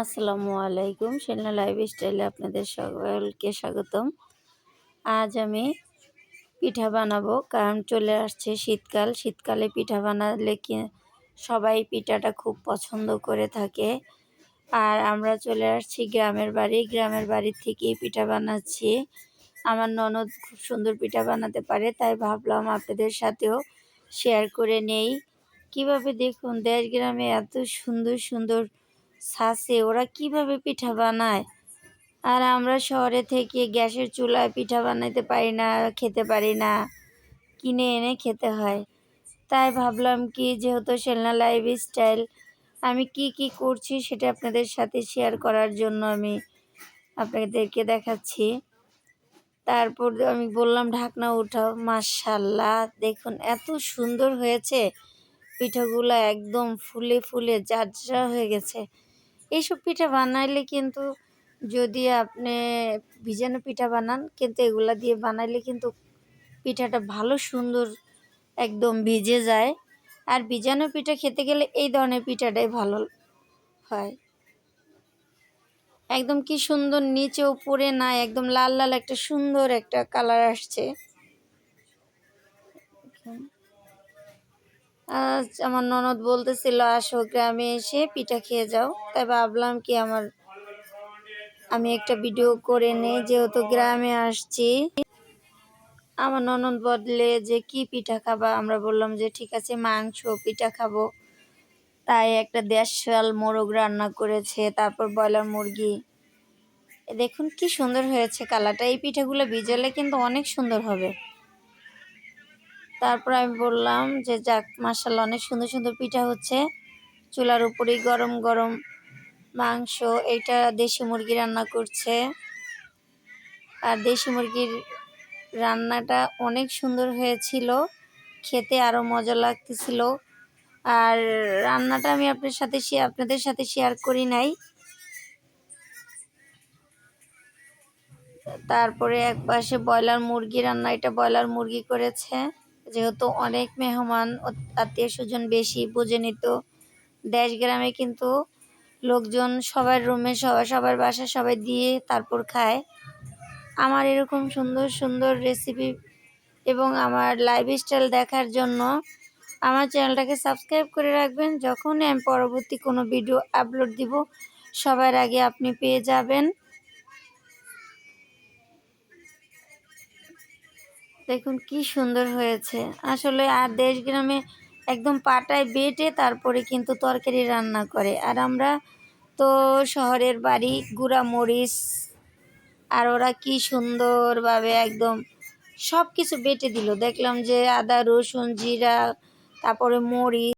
আসসালামু আলাইকুম। সেনা লাইফ স্টাইলে আপনাদের সকলকে স্বাগতম। আজ আমি পিঠা বানাবো, কারণ চলে আসছে শীতকাল। শীতকালে পিঠা বানালে কি, সবাই পিঠাটা খুব পছন্দ করে থাকে। আর আমরা চলে আসছি গ্রামের বাড়ি। গ্রামের বাড়ির থেকেই পিঠা বানাচ্ছি। আমার ননদ খুব সুন্দর পিঠা বানাতে পারে, তাই ভাবলাম আপনাদের সাথেও শেয়ার করে নেই। কীভাবে দেখুন, দেশ গ্রামে এত সুন্দর সুন্দর ছাঁচে ওরা কীভাবে পিঠা বানায়? আর আমরা শহরে থেকে গ্যাসের চুলায় পিঠা বানাতে পারি না, খেতে পারি না। কিনে এনে খেতে হয়। তাই ভাবলাম কি, যেহেতু সেলনা লাইফ স্টাইল আমি কি কি করছি সেটা আপনাদের সাথে শেয়ার করার জন্য আমি আপনাদেরকে দেখাচ্ছি। তারপর আমি বললাম, ঢাকনা উঠাও। মাশাল্লাহ দেখুন এত সুন্দর হয়েছে। পিঠাগুলো একদম ফুলে ফুলে জাজরা হয়ে গেছে। এইসব পিঠা বানাইলে কিন্তু যদি আপনি ভিজানো পিঠা বানান, কিন্তু এগুলা দিয়ে বানাইলে কিন্তু পিঠাটা ভালো সুন্দর একদম ভিজে যায়। আর ভিজানো পিঠা খেতে গেলে এই ধরনের পিঠাটাই ভালো হয়। একদম কি সুন্দর নিচে উপরে না, একদম লাল লাল একটা সুন্দর একটা কালার আসছে। আমার ননদ বলতেছিল, আসো গ্রামে এসে পিঠা খেয়ে যাও। তাই ভাবলাম কি আমার, আমি একটা ভিডিও করে নেই, যেহেতু গ্রামে আসছি। আমার ননদ বদলে যে, কি পিঠা খাবা? আমরা বললাম যে, ঠিক আছে, মাংস, পিঠা খাব। তাই একটা দেশাল মোরগ রান্না করেছে, তারপর ব্রয়লার মুরগি। দেখুন কি সুন্দর হয়েছে, কালারটা। এই পিঠাগুলো ভিজালে কিন্তু অনেক সুন্দর হবে। তারপর আমি বললাম যে, যাক মাসাল্লাহ অনেক সুন্দর সুন্দর পিঠা হচ্ছে। চুলার উপরেই গরম গরম মাংস। এটা দেশি মুরগি রান্না করছে। আর দেশি মুরগির রান্নাটা অনেক সুন্দর হয়েছিল। খেতে আরও মজা লাগতেছিল। আর রান্নাটা আমি আপনার সাথে আপনাদের সাথে শেয়ার করি নাই। তারপরে এক পাশে ব্রয়লার মুরগি রান্না, এটা ব্রয়লার মুরগি করেছে। যেহেতু অনেক মেহমান আত্মীয় স্বজন বেশি বুঝে নিত। দেশ গ্রামে কিন্তু লোকজন সবার রুমে সবাই সবার বাসা সবাই দিয়ে তারপর খায়। আমার এরকম সুন্দর সুন্দর রেসিপি এবং আমার লাইফস্টাইল দেখার জন্য আমার চ্যানেলটাকে সাবস্ক্রাইব করে রাখবেন। যখনই আমি পরবর্তী কোনো ভিডিও আপলোড দিব, সবার আগে আপনি পেয়ে যাবেন। দেখুন কি সুন্দর হয়েছে। আসলে আর দেশ গ্রামে একদম পাটায় বেটে তারপরে কিন্তু তরকারি রান্না করে। আর আমরা তো শহরের বাড়ি গুঁড়া মরিচ আর ওরা কি সুন্দরভাবে একদম সব কিছু বেটে দিল। দেখলাম যে আদা, রসুন, জিরা, তারপরে মরিচ।